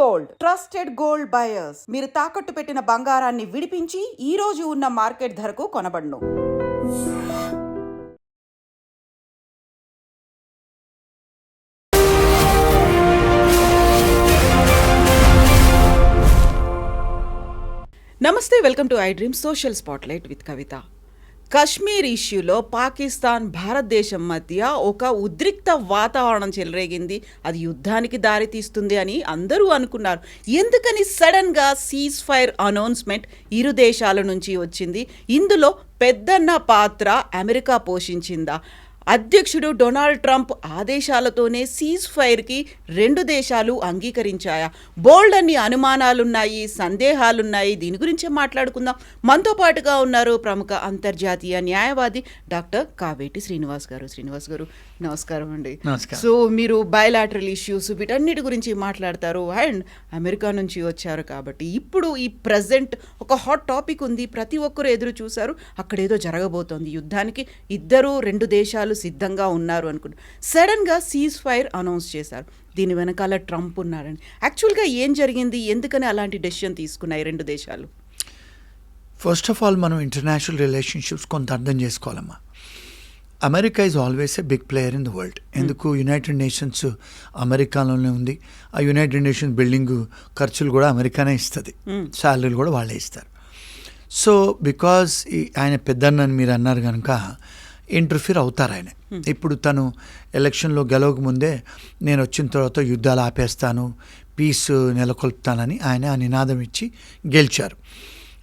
Gold. Trusted gold buyers. మీరు తాకట్టు పెట్టిన బంగారాన్ని విడిపించి ఈ రోజు ఉన్న మార్కెట్ ధరకు కొనబడును. నమస్తే welcome to I dream social spotlight with Kavitha. Kashmir ఇష్యూలో పాకిస్తాన్ భారతదేశం మధ్య ఒక ఉద్రిక్త వాతావరణం చెలరేగింది. అది యుద్ధానికి దారితీస్తుంది అని అందరూ అనుకున్నారు. ఎందుకని సడన్గా సీజ్ ఫైర్ అనౌన్స్మెంట్ ఇరు దేశాల నుంచి వచ్చింది? ఇందులో పెద్దన్న పాత్ర అమెరికా పోషించిందా? అధ్యక్షుడు డొనాల్డ్ ట్రంప్ ఆదేశాలతోనే సీజ్ ఫైర్కి రెండు దేశాలు అంగీకరించాయా? బోల్డ్ అన్ని అనుమానాలున్నాయి సందేహాలున్నాయి. దీని గురించే మాట్లాడుకుందాం. మనతో పాటుగా ఉన్నారు ప్రముఖ అంతర్జాతీయ న్యాయవాది డాక్టర్ కావేటి శ్రీనివాస్ గారు. శ్రీనివాస్ గారు నమస్కారం అండి. నమస్కారం. సో మీరు బయలాటరల్ ఇష్యూస్ వీటన్నిటి గురించి మాట్లాడతారు అండ్ అమెరికా నుంచి వచ్చారు కాబట్టి ఇప్పుడు ఈ ప్రజెంట్ ఒక హాట్ టాపిక్ ఉంది. ప్రతి ఒక్కరు ఎదురు చూశారు. అక్కడ ఏదో జరగబోతోంది. యుద్ధానికి ఇద్దరు రెండు దేశాలు సిద్ధంగా ఉన్నారు అనుకుంటు. సడన్గా సీజ్ ఫైర్ అనౌన్స్ చేశారు. దీని వెనకాల ట్రంప్ ఉన్నారని యాక్చువల్గా ఏం జరిగింది? ఎందుకని అలాంటి డెసిషన్ తీసుకున్నాయి రెండు దేశాలు? ఫస్ట్ ఆఫ్ ఆల్ మనం ఇంటర్నేషనల్ రిలేషన్షిప్స్ కొంత అర్థం చేసుకోవాలమ్మా. America is always a big player in the world ఎందుకు? యునైటెడ్ నేషన్స్ అమెరికాలోనే ఉంది. ఆ యునైటెడ్ నేషన్స్ బిల్డింగ్ ఖర్చులు కూడా అమెరికానే ఇస్తుంది. శాలరీలు కూడా వాళ్ళే ఇస్తారు. సో బికాస్ ఆయన పెద్దన్నని మీరు అన్నారు కనుక ఇంటర్ఫీర్ అవుతారు ఆయన. ఇప్పుడు తను ఎలక్షన్లో గెలవక ముందే నేను వచ్చిన తర్వాత యుద్ధాలు ఆపేస్తాను పీస్ నెలకొల్పుతానని ఆయన ఆ నినాదం ఇచ్చి గెలిచారు.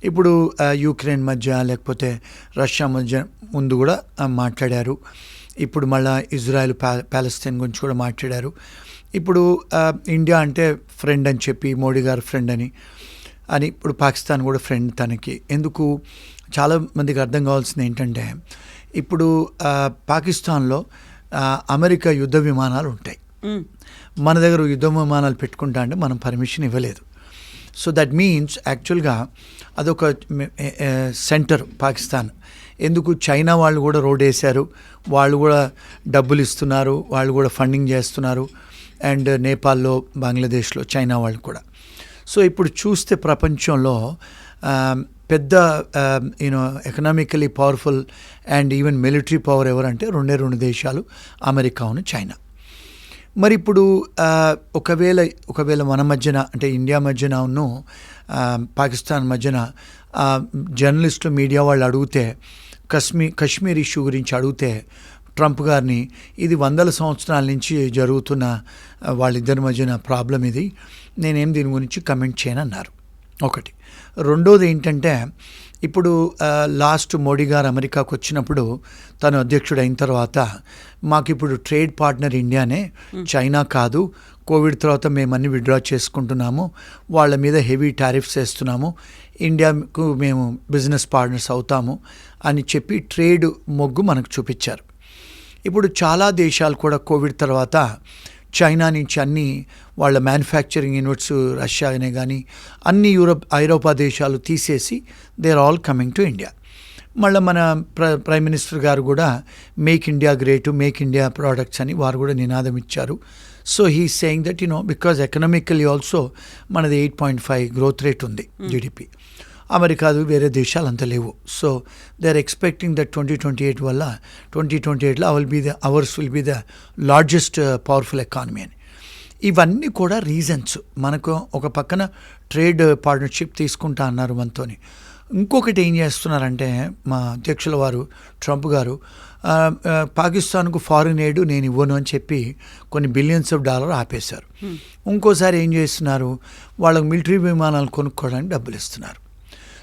ఇప్పుడు యుక్రెయిన్ మధ్య లేకపోతే రష్యా మధ్య ముందు కూడా మాట్లాడారు. ఇప్పుడు మళ్ళా ఇజ్రాయెల్ ప్యా ప్యాలెస్తైన్ గురించి కూడా మాట్లాడారు. ఇప్పుడు ఇండియా అంటే ఫ్రెండ్ అని చెప్పి మోడీ గారు ఫ్రెండ్ అని అని ఇప్పుడు పాకిస్తాన్ కూడా ఫ్రెండ్ తనకి. ఎందుకు? చాలా మందికి అర్థం కావాల్సింది ఏంటంటే ఇప్పుడు పాకిస్తాన్లో అమెరికా యుద్ధ విమానాలు ఉంటాయి. మన దగ్గర యుద్ధ విమానాలు పెట్టుకుంటా అంటే మనం పర్మిషన్ ఇవ్వలేదు. సో దట్ మీన్స్ యాక్చువల్గా అదొక సెంటర్ పాకిస్తాన్. ఎందుకు చైనా వాళ్ళు కూడా రోడ్ వేశారు వాళ్ళు కూడా డబ్బులు ఇస్తున్నారు వాళ్ళు కూడా ఫండింగ్ చేస్తున్నారు అండ్ నేపాల్లో బంగ్లాదేశ్లో చైనా వాళ్ళు కూడా. సో ఇప్పుడు చూస్తే ప్రపంచంలో పెద్ద you know economically powerful and even military power ఎవరంటే రెండే రెండు దేశాలు అమెరికాను చైనా. మరి ఇప్పుడు ఒకవేళ ఒకవేళ మన మధ్యన అంటే ఇండియా మధ్యన ఉన్ను పాకిస్తాన్ మధ్యన ఆ, జర్నలిస్టులు మీడియా వాళ్ళు అడిగితే కశ్మీర్ కశ్మీర్ ఇష్యూ గురించి అడిగితే ట్రంప్ గారిని ఇది వందల సంవత్సరాల నుంచి జరుగుతున్న వాళ్ళిద్దరి మధ్యన ప్రాబ్లం ఇది. నేనేం దీని గురించి కమెంట్ చేయనన్నారు. ఒకటి. రెండోది ఏంటంటే ఇప్పుడు లాస్ట్ మోడీ గారు అమెరికాకు వచ్చినప్పుడు తను అధ్యక్షుడు అయిన తర్వాత మాకు ఇప్పుడు ట్రేడ్ పార్ట్నర్ ఇండియానే చైనా కాదు కోవిడ్ తర్వాత మేము అన్ని విడ్రా చేసుకుంటున్నాము వాళ్ళ మీద హెవీ టారిఫ్స్ వేస్తున్నాము ఇండియాకు మేము బిజినెస్ పార్ట్నర్స్ అవుతాము అని చెప్పి ట్రేడ్ మొగ్గు మనకు చూపించారు. ఇప్పుడు చాలా దేశాలు కూడా కోవిడ్ తర్వాత చైనా నుంచి అన్ని వాళ్ళ మ్యానుఫ్యాక్చరింగ్ యూనిట్స్ రష్యానే కానీ అన్ని యూరోప్ ఐరోపా దేశాలు తీసేసి they are all coming to India మళ్ళీ మన ప్ర ప్రైమ్ మినిస్టర్ గారు కూడా make India great make India products అని వారు కూడా నినాదం ఇచ్చారు. So he saying that you know because economically also మనది eight point five growth rate ఉంది జీడిపి అమెరికాదు వేరే దేశాలు అంత లేవు. So they are expecting that twenty twenty eight వల్ల ట్వంటీ ట్వంటీ ఎయిట్లో will be the ours will be the largest powerful economy అని. ఇవన్నీ కూడా రీజన్స్ మనకు ఒక పక్కన ట్రేడ్ పార్ట్నర్షిప్ తీసుకుంటా అన్నారు మనతోని. ఇంకొకటి ఏం చేస్తున్నారంటే మా అధ్యక్షుల వారు ట్రంప్ గారు పాకిస్తాన్కు ఫారిన్ ఎయిడ్ నేను ఇవ్వను అని చెప్పి కొన్ని బిలియన్స్ ఆఫ్ డాలర్ ఆపేశారు. ఇంకోసారి ఏం చేస్తున్నారు? వాళ్ళకు మిలిటరీ విమానాలు కొనుక్కోవడానికి డబ్బులు ఇస్తున్నారు.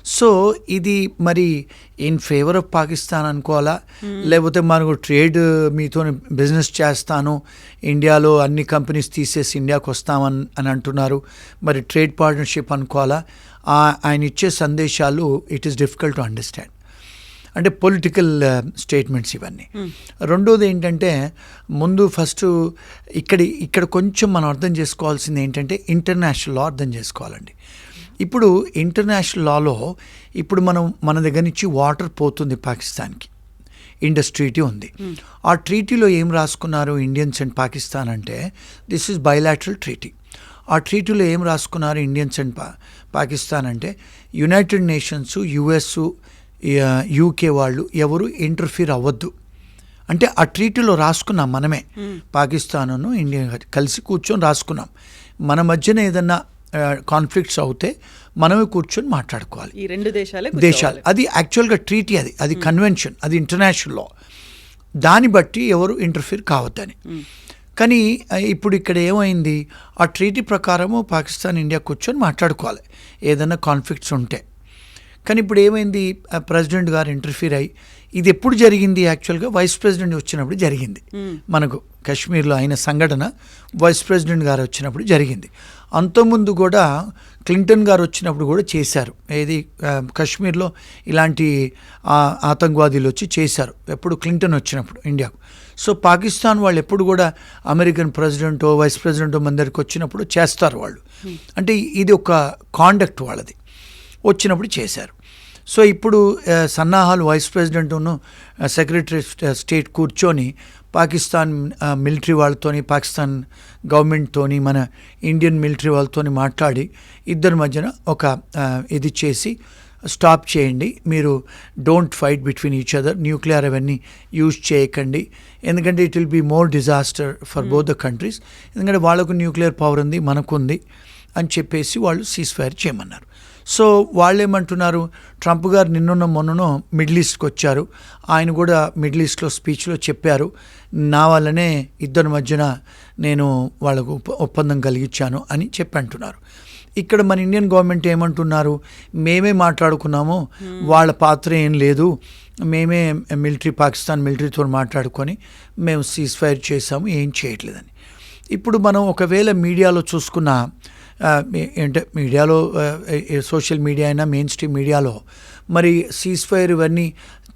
సో ఇది మరి ఇన్ ఫేవర్ ఆఫ్ పాకిస్తాన్ అనుకోవాలా? లేకపోతే మనకు ట్రేడ్ మీతో బిజినెస్ చేస్తాను ఇండియాలో అన్ని కంపెనీస్ తీసేసి ఇండియాకి వస్తామని అని అంటున్నారు. మరి ట్రేడ్ పార్ట్నర్షిప్ అనుకోవాలా? ఆయన ఇచ్చే సందేశాలు it is difficult to understand అంటే పొలిటికల్ స్టేట్మెంట్స్ ఇవన్నీ. రెండోది ఏంటంటే ముందు ఫస్ట్ ఇక్కడ ఇక్కడ కొంచెం మనం అర్థం చేసుకోవాల్సింది ఏంటంటే ఇంటర్నేషనల్ లా అర్థం చేసుకోవాలండి. ఇప్పుడు ఇంటర్నేషనల్ లాలో ఇప్పుడు మనం మన దగ్గర నుంచి వాటర్ పోతుంది పాకిస్తాన్కి. ఇండస్ ట్రీటీ ఉంది ఆ ట్రీటీలో ఏం రాసుకున్నారు ఇండియన్స్ అండ్ పాకిస్తాన్ అంటే దిస్ ఇస్ బయలాటరల్ ట్రీటీ ఆ ట్రీటీలో ఏం రాసుకున్నారు ఇండియన్స్ అండ్ పా పాకిస్తాన్ అంటే యునైటెడ్ నేషన్స్ యుఎస్ యూకే వాళ్ళు ఎవరు ఇంటర్ఫీర్ అవ్వద్దు. అంటే ఆ ట్రీటీలో రాసుకున్నాం మనమే. పాకిస్తాను ఇండియా కలిసి కూర్చొని రాసుకున్నాం. మన మధ్యన ఏదన్నా కాన్ఫ్లిక్ట్స్ అవుతే మనమే కూర్చొని మాట్లాడుకోవాలి. ఈ రెండు దేశాలే దేశాలు. అది యాక్చువల్గా ట్రీటీ అది. అది కన్వెన్షన్ అది ఇంటర్నేషనల్ లా దాన్ని బట్టి ఎవరు ఇంటర్ఫీర్ కావద్దని. కానీ ఇప్పుడు ఇక్కడ ఏమైంది? ఆ ట్రీటీ ప్రకారము పాకిస్తాన్ ఇండియా కూర్చొని మాట్లాడుకోవాలి. ఏదైనా కాన్ఫ్లిక్ట్స్ ఉంటే. కానీ ఇప్పుడు ఏమైంది? ప్రెసిడెంట్ గారు ఇంటర్ఫీర్ అయ్యి ఇది ఎప్పుడు జరిగింది యాక్చువల్గా వైస్ ప్రెసిడెంట్ వచ్చినప్పుడు జరిగింది. మనకు కాశ్మీర్లో అయిన సంఘటన వైస్ ప్రెసిడెంట్ గారు వచ్చినప్పుడు జరిగింది. అంతకుముందు కూడా క్లింటన్ గారు వచ్చినప్పుడు కూడా చేశారు. ఏది కాశ్మీర్లో ఇలాంటి ఆతంకవాదులు వచ్చి చేశారు. ఎప్పుడు క్లింటన్ వచ్చినప్పుడు ఇండియాకు. సో పాకిస్తాన్ వాళ్ళు ఎప్పుడు కూడా అమెరికన్ ప్రెసిడెంటో వైస్ ప్రెసిడెంటో మన దగ్గరికి వచ్చినప్పుడు చేస్తారు వాళ్ళు. అంటే ఇది ఒక కాండక్ట్ వాళ్ళది. వచ్చినప్పుడు చేశారు. సో ఇప్పుడు సన్నాహాలు వైస్ ప్రెసిడెంట్ను సెక్రటరీ స్టేట్ కూర్చొని పాకిస్తాన్ మిలిటరీ వాళ్ళతోని పాకిస్తాన్ గవర్నమెంట్తోని మన ఇండియన్ మిలిటరీ వాళ్ళతోని మాట్లాడి ఇద్దరి మధ్యన ఒక ఇది చేసి స్టాప్ చేయండి. మీరు don't fight between each other nuclear అవన్నీ యూజ్ చేయకండి. ఎందుకంటే it will be more disaster for both the countries ఎందుకంటే వాళ్ళకు న్యూక్లియర్ పవర్ ఉంది మనకు ఉంది అని చెప్పేసి వాళ్ళు సీజ్ ఫైర్ చేయమన్నారు. సో వాళ్ళు ఏమంటున్నారు ట్రంప్ గారు నిన్నున్న మొన్ననో మిడిల్ ఈస్ట్కి వచ్చారు. ఆయన కూడా మిడిల్ ఈస్ట్లో స్పీచ్లో చెప్పారు. నా వల్లనే ఇద్దరి మధ్యన నేను వాళ్ళకు ఒప్ప- ఒప్పందం కలిగించాను అని చెప్పి అంటున్నారు ఇక్కడ మన ఇండియన్ గవర్నమెంట్ ఏమంటున్నారు? మేమే మాట్లాడుకున్నాము. వాళ్ళ పాత్ర ఏం లేదు. మేమే మిలిటరీ పాకిస్తాన్ మిలిటరీతో మాట్లాడుకొని మేము సీజ్ ఫైర్ చేసాము ఏం చేయట్లేదని. ఇప్పుడు మనం ఒకవేళ మీడియాలో చూసుకున్న ఆ, అంటే మీడియాలో సోషల్ మీడియా అయినా మెయిన్ స్ట్రీమ్ మీడియాలో. మరి సీజ్ ఫైర్ ఇవన్నీ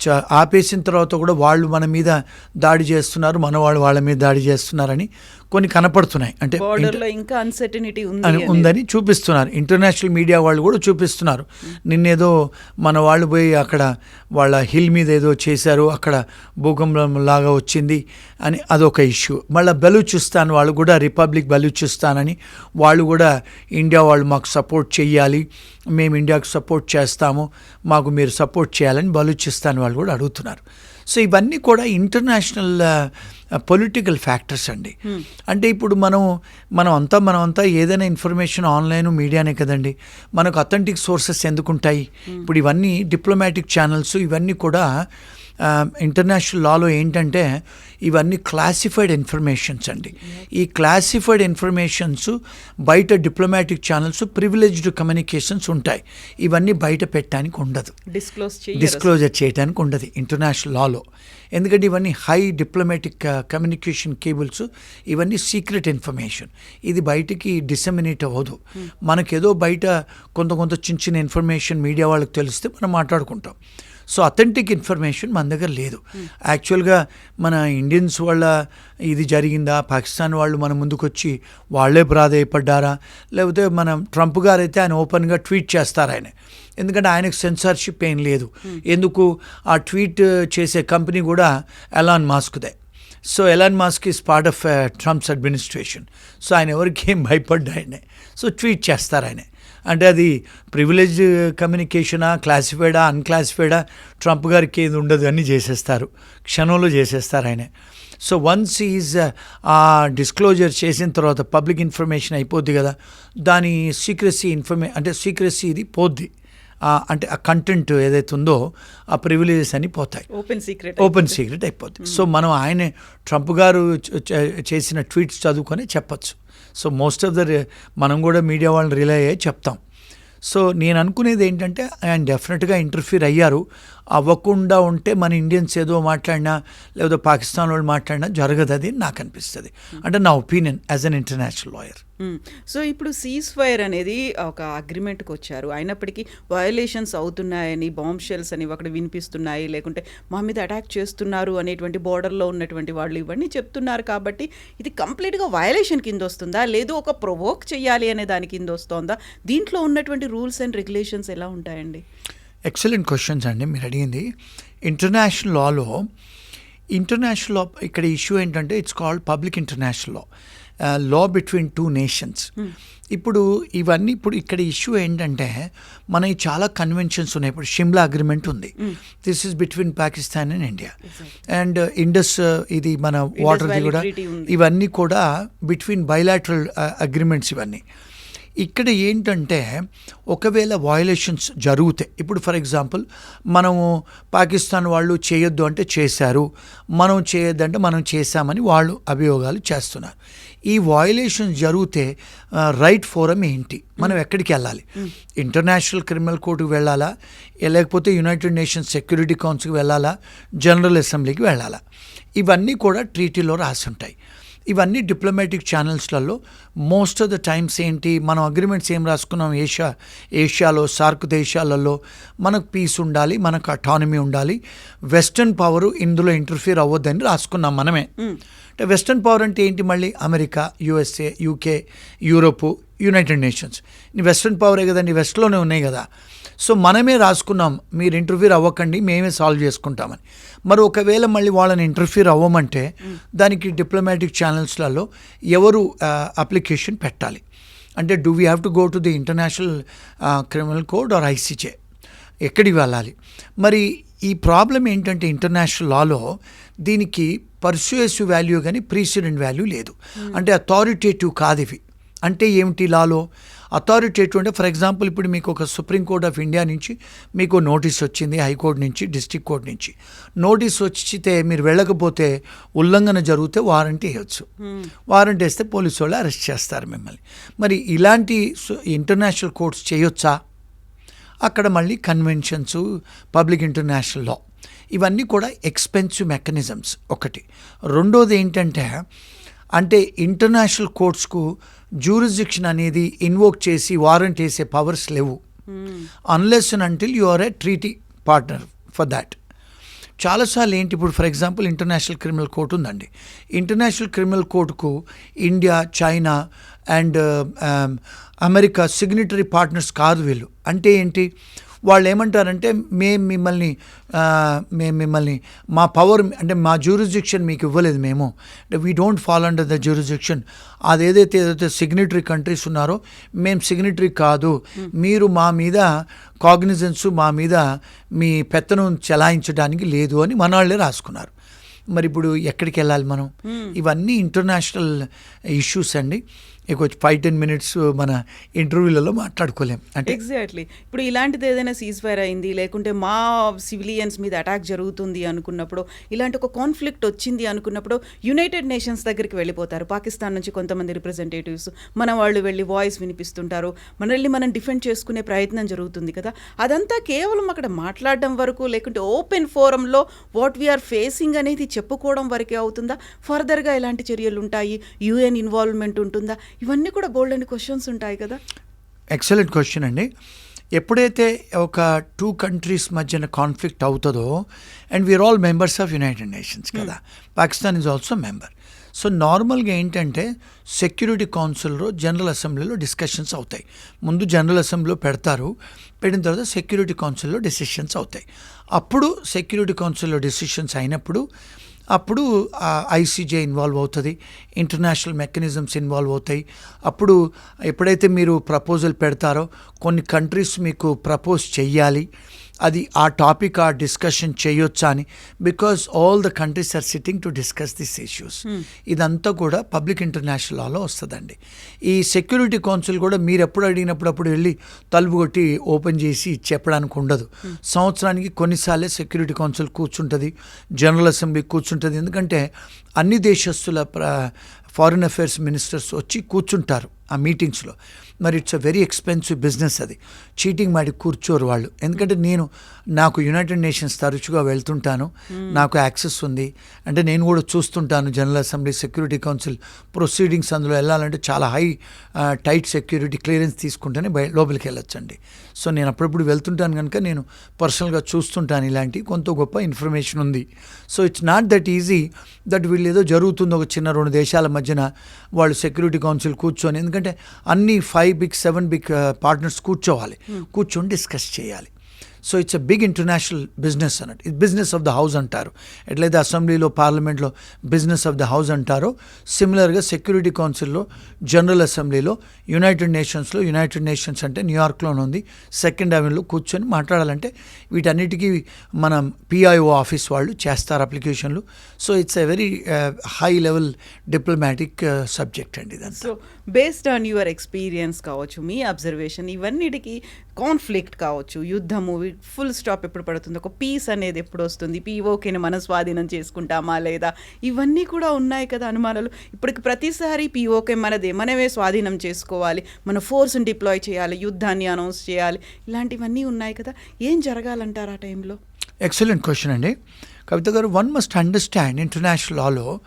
చ- ఆపేసిన తర్వాత కూడా వాళ్ళు మన మీద దాడి చేస్తున్నారు మన వాళ్ళు వాళ్ళ మీద దాడి చేస్తున్నారని కొన్ని కనపడుతున్నాయి. అంటే ఇంకా అన్సర్టనిటీ. ఉందని చూపిస్తున్నారు. ఇంటర్నేషనల్ మీడియా వాళ్ళు కూడా చూపిస్తున్నారు. నిన్నేదో మన వాళ్ళు పోయి అక్కడ వాళ్ళ హిల్ మీద ఏదో చేశారు అక్కడ భూకంపం లాగా వచ్చింది అని అదొక ఇష్యూ మళ్ళీ బలూచిస్తాన్ వాళ్ళు కూడా రిపబ్లిక్ బలూచిస్తాన్ అని వాళ్ళు కూడా ఇండియా వాళ్ళు మాకు సపోర్ట్ చెయ్యాలి మేము ఇండియాకు సపోర్ట్ చేస్తాము మాకు మీరు సపోర్ట్ చేయాలని బలూచిస్తాన్ వాళ్ళు కూడా అడుగుతున్నారు. సో ఇవన్నీ కూడా ఇంటర్నేషనల్ పొలిటికల్ ఫ్యాక్టర్స్ అండి. అంటే ఇప్పుడు మనం మనం అంతా మనం అంతా ఏదైనా ఇన్ఫర్మేషన్ ఆన్లైన్ మీడియానే కదండి. మనకు అథెంటిక్ సోర్సెస్ ఎందుకుంటాయి? ఇప్పుడు ఇవన్నీ డిప్లొమాటిక్ ఛానల్స్ ఇవన్నీ కూడా ఇంటర్నేషనల్ లాలో ఏంటంటే ఇవన్నీ క్లాసిఫైడ్ ఇన్ఫర్మేషన్స్ అండి. ఈ క్లాసిఫైడ్ ఇన్ఫర్మేషన్స్ బయట డిప్లొమాటిక్ ఛానల్స్ ప్రివిలేజ్డ్ కమ్యూనికేషన్స్ ఉంటాయి. ఇవన్నీ బయట పెట్టడానికి ఉండదు. డిస్క్లోజర్ చేయడానికి ఉండదు ఇంటర్నేషనల్ లాలో ఎందుకంటే ఇవన్నీ హై డిప్లొమాటిక్ కమ్యూనికేషన్ కేబుల్స్ ఇవన్నీ సీక్రెట్ ఇన్ఫర్మేషన్ ఇది బయటికి డిసెమినేట్ అవ్వదు. మనకేదో బయట కొంత కొంత చిన్న చిన్న ఇన్ఫర్మేషన్ మీడియా వాళ్ళకి తెలిస్తే మనం మాట్లాడుకుంటాం. సో అథెంటిక్ ఇన్ఫర్మేషన్ మన దగ్గర లేదు. యాక్చువల్గా మన ఇండియన్స్ వాళ్ళ ఇది జరిగిందా? పాకిస్తాన్ వాళ్ళు మన ముందుకు వచ్చి వాళ్ళే ప్రాధాయపడ్డారా? లేకపోతే మనం ట్రంప్ గారు అయితే ఆయన ఓపెన్గా ట్వీట్ చేస్తారు ఆయన. ఎందుకంటే ఆయనకు సెన్సార్షిప్ ఏం లేదు. ఎందుకు? ఆ ట్వీట్ చేసే కంపెనీ కూడా Elon మాస్క్దే so Elon Musk is part of Trump's administration so ఆయన ఎవరికి ఏం భయపడ్డా ఆయనే సో ట్వీట్ చేస్తారు ఆయన. అంటే అది ప్రివిలేజ్ కమ్యూనికేషనా క్లాసిఫైడా అన్క్లాసిఫైడా ట్రంప్ గారికి ఏది ఉండదు అని చేసేస్తారు. క్షణంలో చేసేస్తారు ఆయన. సో వన్స్ ఈజ్ ఆ డిస్క్లోజర్ చేసిన తర్వాత పబ్లిక్ ఇన్ఫర్మేషన్ అయిపోద్ది కదా దాని సీక్రెసీ ఇన్ఫర్మే అంటే సీక్రెసీ ఇది పోద్ది. అంటే ఆ కంటెంట్ ఏదైతే ఉందో ఆ ప్రివిలేజెస్ అని పోతాయి. ఓపెన్ సీక్రెట్ ఓపెన్ సీక్రెట్ అయిపోద్ది. సో మనం ఆయన ట్రంప్ గారు చేసిన ట్వీట్స్ చదువుకొని చెప్పచ్చు. సో మోస్ట్ ఆఫ్ ద మనం కూడా మీడియా వాళ్ళని రిలే అయ్యే చెప్తాం. సో నేను అనుకునేది ఏంటంటే ఆయన డెఫినెట్గా ఇంటర్ఫీర్ అయ్యారు. అవ్వకుండా ఉంటే మన ఇండియన్స్ ఏదో మాట్లాడినా లేదా పాకిస్తాన్ వాళ్ళు మాట్లాడినా జరగదు అది నాకు అనిపిస్తుంది. అంటే నా opinion as an international lawyer. So ఇప్పుడు సీజ్ ఫైర్ అనేది ఒక అగ్రిమెంట్కి వచ్చారు అయినప్పటికీ వయలేషన్స్ అవుతున్నాయని బాంబ్ షెల్స్ అని అక్కడ వినిపిస్తున్నాయి లేకుంటే మా మీద అటాక్ చేస్తున్నారు అనేటువంటి బోర్డర్‌లో ఉన్నటువంటి వాళ్ళు ఇవన్నీ చెప్తున్నారు కాబట్టి ఇది కంప్లీట్గా వయలేషన్ కింద వస్తుందా లేదు ఒక ప్రొవోక్ చేయాలి అనే దాని కింద వస్తుందా దీంట్లో ఉన్నటువంటి రూల్స్ అండ్ రెగ్యులేషన్స్ ఎలా ఉంటాయండి? ఎక్సలెంట్ క్వశ్చన్స్ అండి. మీరు అడిగింది ఇంటర్నేషనల్ లాలో ఇంటర్నేషనల్ లా ఇక్కడ ఇష్యూ ఏంటంటే it's called public international law law between two nations ఇప్పుడు ఇవన్నీ ఇప్పుడు ఇక్కడ ఇష్యూ ఏంటంటే మనకి చాలా కన్వెన్షన్స్ ఉన్నాయి. ఇప్పుడు షిమ్లా అగ్రిమెంట్ ఉంది. This is between Pakistan and India and Indus ఇది మన వాటర్ది కూడా. ఇవన్నీ కూడా బిట్వీన్ బయలాటరల్ అగ్రిమెంట్స్ ఇవన్నీ. ఇక్కడ ఏంటంటే ఒకవేళ వయలేషన్స్ జరుగుతాయి. ఇప్పుడు ఫర్ ఎగ్జాంపుల్ మనము పాకిస్తాన్ వాళ్ళు చేయొద్దు అంటే చేశారు. మనం చేయొద్దంటే మనం చేశామని వాళ్ళు అభియోగాలు చేస్తున్నారు. ఈ వయలేషన్స్ జరిగితే రైట్ ఫోరం ఏంటి? మనం ఎక్కడికి వెళ్ళాలి? ఇంటర్నేషనల్ క్రిమినల్ కోర్టుకు వెళ్ళాలా? లేకపోతే యునైటెడ్ నేషన్స్ సెక్యూరిటీ కౌన్సిల్కి వెళ్ళాలా? జనరల్ అసెంబ్లీకి వెళ్ళాలా? ఇవన్నీ కూడా ట్రీటీలో రాసి ఉంటాయి. ఇవన్నీ డిప్లొమాటిక్ ఛానల్స్లలో మోస్ట్ ఆఫ్ ద టైమ్స్ ఏంటి మనం అగ్రిమెంట్స్ ఏం రాసుకున్నాం ఏషియా ఏషియాలో సార్క్ దేశాలలో మనకు పీస్ ఉండాలి మనకు అటానమీ ఉండాలి వెస్టర్న్ పవర్ ఇందులో ఇంటర్ఫియర్ అవ్వద్దని రాసుకున్నాం మనమే. Hmm. అంటే వెస్టర్న్ పవర్ అంటే ఏంటి మళ్ళీ? America USA UK Europe United Nations. నీ వెస్ట్రన్ పవరే కదండి వెస్ట్లోనే ఉన్నాయి కదా. సో మనమే రాసుకున్నాం మీరు ఇంటర్ఫీర్ అవ్వకండి మేమే సాల్వ్ చేసుకుంటామని. మరి ఒకవేళ మళ్ళీ వాళ్ళని ఇంటర్ఫీర్ అవ్వమంటే దానికి డిప్లొమాటిక్ ఛానల్స్లలో ఎవరు అప్లికేషన్ పెట్టాలి? అంటే do we have to go to the international criminal code or ICJ ఎక్కడికి వెళ్ళాలి? మరి ఈ ప్రాబ్లం ఏంటంటే ఇంటర్నేషనల్ లాలో దీనికి పర్సుయేసివ్ వాల్యూ కానీ ప్రీసిడెంట్ వాల్యూ లేదు. అంటే అథారిటేటివ్ కాదు ఇవి. అంటే ఏమిటి లాలో? అథారిటేటివ్ అంటే ఫర్ ఎగ్జాంపుల్ ఇప్పుడు మీకు ఒక సుప్రీం కోర్ట్ ఆఫ్ ఇండియా నుంచి మీకు నోటీస్ వచ్చింది హైకోర్టు నుంచి డిస్ట్రిక్ట్ కోర్ట్ నుంచి. నోటీస్ వచ్చితే మీరు వెళ్ళకపోతే ఉల్లంఘన జరిగితే వారంటీ వేయచ్చు. వారంటీ వేస్తే పోలీసు వాళ్ళు అరెస్ట్ చేస్తారు మిమ్మల్ని. మరి ఇలాంటి ఇంటర్నేషనల్ కోర్ట్స్ చేయొచ్చా? అక్కడ మళ్ళీ కన్వెన్షన్స్ పబ్లిక్ ఇంటర్నేషనల్ లా ఇవన్నీ కూడా ఎక్స్పెన్సివ్ మెకానిజమ్స్ ఒకటి. రెండోది ఏంటంటే అంటే ఇంటర్నేషనల్ కోర్ట్స్కు జ్యూరిస్డిక్షన్ అనేది ఇన్వోక్ చేసి వారెంట్ వేసే పవర్స్ లేవు. Unless and until you are a treaty partner for that చాలాసార్లు ఏంటి ఇప్పుడు for example international criminal court ఉందండి. ఇంటర్నేషనల్ క్రిమినల్ కోర్టుకు India China and America signatory partners కాదు వీళ్ళు. అంటే ఏంటి? వాళ్ళు ఏమంటారంటే మేము మిమ్మల్ని మేము మిమ్మల్ని మా పవర్ అంటే మా జ్యూరిస్డిక్షన్ మీకు ఇవ్వలేదు మేము. అంటే we don't follow under the jurisdiction అదేదైతే ఏదైతే సిగ్నేటరీ కంట్రీస్ ఉన్నారో మేము సిగ్నేటరీ కాదు. మీరు మా మీద కాగ్నిజెన్స్ మా మీద మీ పెత్తనం చెలాయించడానికి లేదు అని మన వాళ్ళే రాసుకున్నారు. మరి ఇప్పుడు ఎక్కడికి వెళ్ళాలి మనం ఇవన్నీ ఇంటర్నేషనల్ ఇష్యూస్ అండి. ఇక ఫైవ్ టెన్ మినిట్స్ మన ఇంటర్వ్యూలలో మాట్లాడుకోలేం. అంటే ఎగ్జాక్ట్లీ ఇప్పుడు ఇలాంటిది ఏదైనా సీజ్ ఫైర్ అయింది లేకుంటే మా సివిలియన్స్ మీద అటాక్ జరుగుతుంది అనుకున్నప్పుడు ఇలాంటి ఒక కాన్ఫ్లిక్ట్ వచ్చింది అనుకున్నప్పుడు యునైటెడ్ నేషన్స్ దగ్గరికి వెళ్ళిపోతారు. పాకిస్తాన్ నుంచి కొంతమంది రిప్రజెంటేటివ్స్ మన వాళ్ళు వెళ్ళి వాయిస్ వినిపిస్తుంటారు. మనల్ని మనం డిఫెండ్ చేసుకునే ప్రయత్నం జరుగుతుంది కదా. అదంతా కేవలం అక్కడ మాట్లాడడం వరకు లేకుంటే ఓపెన్ ఫోరంలో వాట్ వీఆర్ ఫేసింగ్ అనేది చెప్పుకోవడం వరకే అవుతుందా? ఫర్దర్గా ఎలాంటి చర్యలు ఉంటాయి? యుఎన్ ఇన్వాల్వ్మెంట్ ఉంటుందా? ఇవన్నీ కూడా బోల్డ్ అని క్వశ్చన్స్ ఉంటాయి కదా. ఎక్సలెంట్ క్వశ్చన్ అండి. ఎప్పుడైతే ఒక టూ కంట్రీస్ మధ్యన కాన్ఫ్లిక్ట్ అవుతుందో and we are all members of United Nations కదా. Pakistan is also member so నార్మల్గా ఏంటంటే సెక్యూరిటీ కౌన్సిల్లో జనరల్ అసెంబ్లీలో డిస్కషన్స్ అవుతాయి. ముందు జనరల్ అసెంబ్లీలో పెడతారు పెట్టిన తర్వాత సెక్యూరిటీ కౌన్సిల్లో డెసిషన్స్ అవుతాయి. అప్పుడు సెక్యూరిటీ కౌన్సిల్లో డెసిషన్స్ అయినప్పుడు అప్పుడు ఐసీజే ఇన్వాల్వ్ అవుతుంది ఇంటర్నేషనల్ మెకానిజమ్స్ ఇన్వాల్వ్ అవుతాయి. అప్పుడు ఎప్పుడైతే మీరు ప్రపోజల్ పెడతారో కొన్ని కంట్రీస్ మీకు ప్రపోజ్ చెయ్యాలి. అది ఆ టాపిక్ ఆ డిస్కషన్ చేయొచ్చా అని. Because all the countries are sitting to discuss this issues ఇదంతా కూడా పబ్లిక్ ఇంటర్నేషనల్ లాలో వస్తుందండి. ఈ సెక్యూరిటీ కౌన్సిల్ కూడా మీరు ఎప్పుడు అడిగినప్పుడు అప్పుడు వెళ్ళి తలుపు కొట్టి ఓపెన్ చేసి చెప్పడానికి ఉండదు. సంవత్సరానికి కొన్నిసార్లే సెక్యూరిటీ కౌన్సిల్ కూర్చుంటుంది జనరల్ అసెంబ్లీ కూర్చుంటుంది. ఎందుకంటే అన్ని దేశస్తుల ప్ర ఫారిన్ అఫైర్స్ మినిస్టర్స్ వచ్చి కూర్చుంటారు ఆ మీటింగ్స్లో మరి it's a very expensive business అది. చీటింగ్ మాడి కూర్చోరు వాళ్ళు. ఎందుకంటే నేను నాకు యునైటెడ్ నేషన్స్ తరచుగా వెళ్తుంటాను. నాకు యాక్సెస్ ఉంది. అంటే నేను కూడా చూస్తుంటాను general assembly security council proceedings అందులో వెళ్ళాలంటే చాలా హై టైట్ సెక్యూరిటీ క్లియరెన్స్ తీసుకుంటేనే బయ లోపలికి వెళ్ళొచ్చండి. సో నేను అప్పుడప్పుడు వెళ్తుంటాను కనుక నేను పర్సనల్గా చూస్తుంటాను ఇలాంటి కొంత గొప్ప ఇన్ఫర్మేషన్ ఉంది. So it's not that easy that వీళ్ళు ఏదో జరుగుతుంది ఒక చిన్న రెండు దేశాల మధ్యన వాళ్ళు సెక్యూరిటీ కౌన్సిల్ కూర్చొని ఎందుకంటే అన్ని five big seven big partners కూర్చోవాలి. కూర్చొని డిస్కస్ చేయాలి. So it's a big international business అన్నట్టు. ఇది బిజినెస్ ఆఫ్ ద హౌస్ అంటారు. ఎట్లయితే అసెంబ్లీలో పార్లమెంట్లో బిజినెస్ ఆఫ్ ద హౌస్ అంటారో సిమిలర్గా సెక్యూరిటీ కౌన్సిల్లో జనరల్ అసెంబ్లీలో యునైటెడ్ నేషన్స్లో యునైటెడ్ నేషన్స్ అంటే న్యూయార్క్లోనే ఉంది. సెకండ్ అవెన్లో కూర్చొని మాట్లాడాలంటే వీటన్నిటికీ మనం పిఐఓ ఆఫీస్ వాళ్ళు చేస్తారు అప్లికేషన్లు so it's a very high level diplomatic subject అండి ఇదంతా. So based on your experience కావచ్చు మీ అబ్జర్వేషన్ ఇవన్నిటికీ కాన్ఫ్లిక్ట్ కావచ్చు యుద్ధము ఫుల్ స్టాప్ ఎప్పుడు పడుతుంది? ఒక పీస్ అనేది ఎప్పుడు వస్తుంది? పీఓకేని మనం స్వాధీనం చేసుకుంటామా లేదా? ఇవన్నీ కూడా ఉన్నాయి కదా అనుమానాలు. ఇప్పటికి ప్రతిసారి పీఓకే మనదే మనమే స్వాధీనం చేసుకోవాలి. మన ఫోర్స్ని డిప్లాయ్ చేయాలి యుద్ధాన్ని అనౌన్స్ చేయాలి. ఇలాంటివన్నీ ఉన్నాయి కదా. ఏం జరగాలంటారు ఆ టైంలో? ఎక్సలెంట్ క్వశ్చన్ అండి. కవిత గారు వన్ మస్ట్ అండర్స్టాండ్ ఇంటర్నేషనల్ లాలో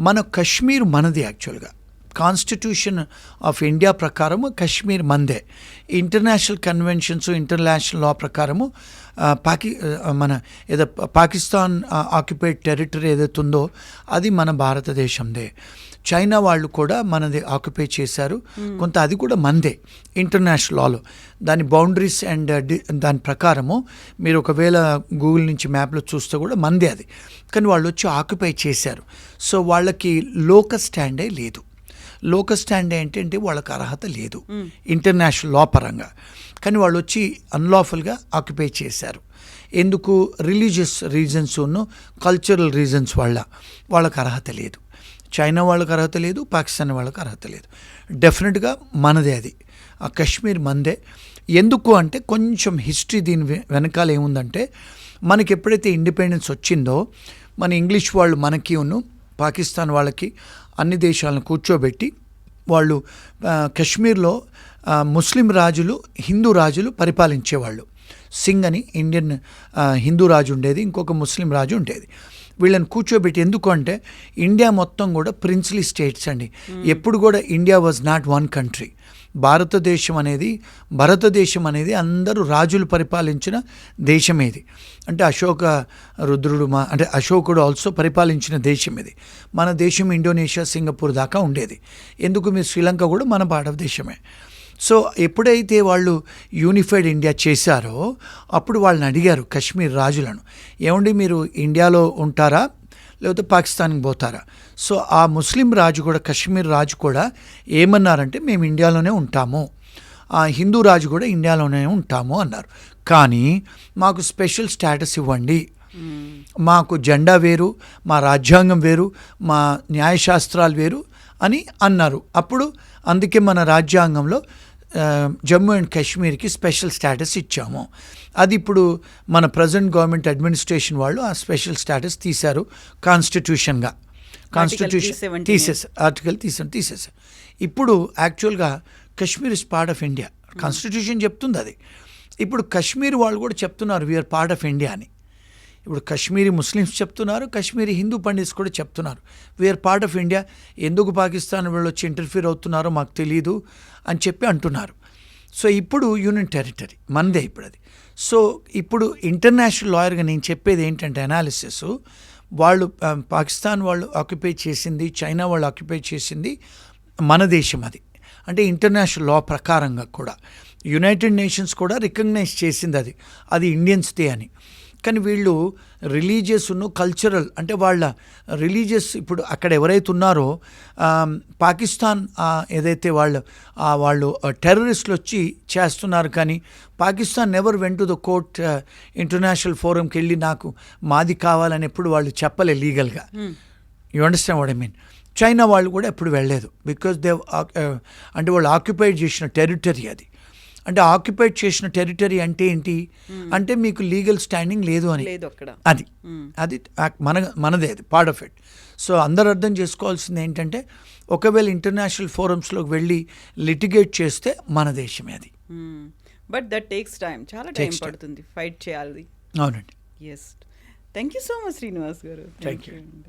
మన కశ్మీర్ మనది యాక్చువల్గా కాన్స్టిట్యూషన్ ఆఫ్ ఇండియా ప్రకారము కశ్మీర్ మందే ఇంటర్నేషనల్ కన్వెన్షన్స్ ఇంటర్నేషనల్ లా ప్రకారము పాకి మన ఏదో పాకిస్తాన్ ఆక్యుపైడ్ టెరిటరీ ఏదైతే ఉందో అది మన భారతదేశందే. చైనా వాళ్ళు కూడా మనది ఆక్యుపై చేశారు. కొంత అది కూడా మందే ఇంటర్నేషనల్ లాలో దాని బౌండరీస్ అండ్ దాని ప్రకారము మీరు ఒకవేళ గూగుల్ నుంచి మ్యాప్లో చూస్తే కూడా మందే అది. కానీ వాళ్ళు వచ్చి ఆక్యుపై చేశారు. సో వాళ్ళకి లోక స్టాండే లేదు. లోక స్టాండ్ ఏంటంటే వాళ్ళకి అర్హత లేదు. ఇంటర్నేషనల్ లా పరంగా. కానీ వాళ్ళు వచ్చి అన్లాఫుల్గా ఆక్యుపై చేశారు. ఎందుకు? రిలీజియస్ రీజన్స్ ఉన్ను కల్చరల్ రీజన్స్ వల్ల వాళ్ళకి అర్హత లేదు. చైనా వాళ్ళకి అర్హత లేదు పాకిస్తాన్ వాళ్ళకి అర్హత లేదు. డెఫినెట్గా మనదే అది. ఆ కశ్మీర్ మందే. ఎందుకు అంటే కొంచెం హిస్టరీ దీని వెనకాల ఏముందంటే మనకి ఎప్పుడైతే ఇండిపెండెన్స్ వచ్చిందో మన ఇంగ్లీష్ వాళ్ళు మనకి ఉన్ను పాకిస్తాన్ వాళ్ళకి అన్ని దేశాలను కూర్చోబెట్టి వాళ్ళు కశ్మీర్లో ముస్లిం రాజులు హిందూ రాజులు పరిపాలించేవాళ్ళు. సింగ్ అని ఇండియన్ హిందూ రాజు ఉండేది ఇంకొక ముస్లిం రాజు ఉండేది. వీళ్ళని కూర్చోబెట్టి ఎందుకు అంటే ఇండియా మొత్తం కూడా ప్రిన్స్లీ స్టేట్స్ అండి. ఎప్పుడు కూడా India was not one country. భారతదేశం అనేది భారతదేశం అనేది అందరూ రాజులు పరిపాలించిన దేశం ఇది. అంటే అశోక రుద్రుడు మా అంటే అశోకుడు ఆల్సో పరిపాలించిన దేశం ఇది. మన దేశం ఇండోనేషియా సింగపూర్ దాకా ఉండేది. ఎందుకు? మీరు శ్రీలంక కూడా మన భారతదేశమే. సో ఎప్పుడైతే వాళ్ళు యూనిఫైడ్ ఇండియా చేశారో అప్పుడు వాళ్ళని అడిగారు కశ్మీర్ రాజులను. ఏమండి మీరు ఇండియాలో ఉంటారా? లేకపోతే పాకిస్తాన్కి పోతారా? సో ఆ ముస్లిం రాజు కూడా కశ్మీర్ రాజు కూడా ఏమన్నారంటే మేము ఇండియాలోనే ఉంటాము. ఆ హిందూ రాజు కూడా ఇండియాలోనే ఉంటాము అన్నారు. కానీ మాకు స్పెషల్ స్టేటస్ ఇవ్వండి. మాకు జెండా వేరు మా రాజ్యాంగం వేరు మా న్యాయశాస్త్రాలు వేరు అని అన్నారు. అప్పుడు అందుకే మన రాజ్యాంగంలో జమ్మూ అండ్ కాశ్మీర్కి స్పెషల్ స్టేటస్ ఇచ్చాము. అది ఇప్పుడు మన ప్రజెంట్ గవర్నమెంట్ అడ్మినిస్ట్రేషన్ వాళ్ళు ఆ స్పెషల్ స్టేటస్ తీశారు కాన్స్టిట్యూషన్గా. కాన్స్టిట్యూషన్ 378. తీసేసారు ఆర్టికల్ తీసారు తీసేసారు ఇప్పుడు యాక్చువల్గా Kashmir is part of India constitution చెప్తుంది అది. ఇప్పుడు కశ్మీర్ వాళ్ళు కూడా చెప్తున్నారు వీఆర్ పార్ట్ ఆఫ్ ఇండియా అని. ఇప్పుడు కశ్మీరీ ముస్లిమ్స్ చెప్తున్నారు కశ్మీరీ హిందూ పండిట్స్ కూడా చెప్తున్నారు వీఆర్ పార్ట్ ఆఫ్ ఇండియా ఎందుకు పాకిస్తాన్ వాళ్ళు వచ్చి ఇంటర్ఫీర్ అవుతున్నారో మాకు తెలియదు అని చెప్పి అంటున్నారు. సో ఇప్పుడు యూనియన్ టెరిటరీ మనదే ఇప్పుడు అది సో ఇప్పుడు ఇంటర్నేషనల్ లాయర్గా నేను చెప్పేది ఏంటంటే అనాలిసిస్. వాళ్ళు పాకిస్తాన్ వాళ్ళు ఆక్యుపై చేసింది చైనా వాళ్ళు ఆక్యుపై చేసింది మన దేశం అది. అంటే ఇంటర్నేషనల్ లా ప్రకారంగా కూడా. యునైటెడ్ నేషన్స్ కూడా రికగ్నైజ్ చేసింది అది. అది ఇండియన్స్దే అని. కానీ వీళ్ళు రిలీజియస్ ఉన్న కల్చరల్ అంటే వాళ్ళ రిలీజియస్ ఇప్పుడు అక్కడ ఎవరైతే ఉన్నారో పాకిస్తాన్ ఏదైతే వాళ్ళు వాళ్ళు టెర్రరిస్టులు వచ్చి చేస్తున్నారు కానీ Pakistan never went to the court international ఫోరంకి వెళ్ళి నాకు మాది కావాలని ఎప్పుడు వాళ్ళు చెప్పలే లీగల్గా. You understand what I mean China వాళ్ళు కూడా ఎప్పుడు వెళ్ళలేదు. బికాస్ దే అంటే వాళ్ళు ఆక్యుపైడ్ చేసిన టెరిటరీ అది. అంటే ఆక్యుపైడ్ చేసిన టెరిటరీ అంటే ఏంటి? అంటే మీకు లీగల్ స్టాండింగ్ లేదు అని. లేదు అక్కడ. అది. అది మన మనదే అది పార్ట్ ఆఫ్ ఇట్ సో అందరు అర్థం చేసుకోవాల్సింది ఏంటంటే ఒకవేళ ఇంటర్నేషనల్ ఫోరమ్స్లోకి వెళ్ళి లిటిగేట్ చేస్తే మన దేశమే అది. బట్ దట్ టేక్స్ టైం చాలా టైం. పడుతుంది ఫైట్ చేయాలి. అవునండి. Yes thank you so much Srinivas garu. Thank you. అండి